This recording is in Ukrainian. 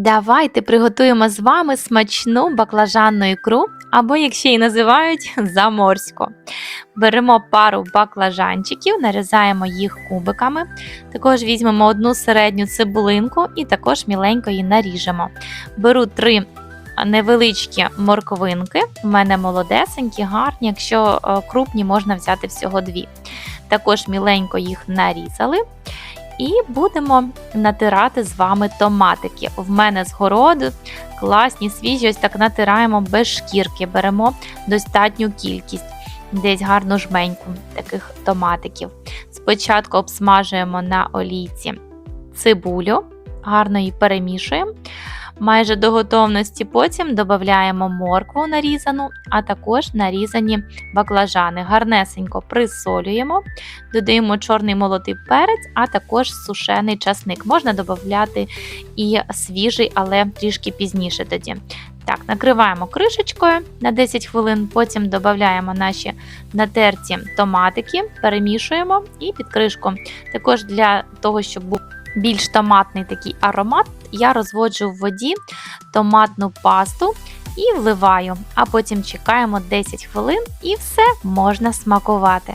Давайте приготуємо з вами смачну баклажанну ікру, або, як ще й називають, заморську. Беремо пару баклажанчиків, нарізаємо їх кубиками. Також візьмемо одну середню цибулинку і також міленько її наріжемо. Беру три невеличкі морквинки, у мене молодесенькі, гарні, якщо е, крупні, можна взяти всього дві. Також міленько їх нарізали. І будемо натирати з вами томатики. В мене з городу класні, свіжі, ось так натираємо без шкірки, беремо достатню кількість, десь гарну жменьку таких томатиків. Спочатку обсмажуємо на олійці цибулю, гарно її перемішуємо. Майже до готовності потім додаємо моркву нарізану, а також нарізані баклажани. Гарнесенько присолюємо, додаємо чорний молотий перець, а також сушений часник. Можна додати і свіжий, але трішки пізніше тоді. Так, накриваємо кришечкою на 10 хвилин, потім додаємо наші натерті томатики, перемішуємо і під кришку. Також для того, щоб був більш томатний такий аромат, я розводжу в воді томатну пасту і вливаю, а потім чекаємо 10 хвилин і все можна смакувати.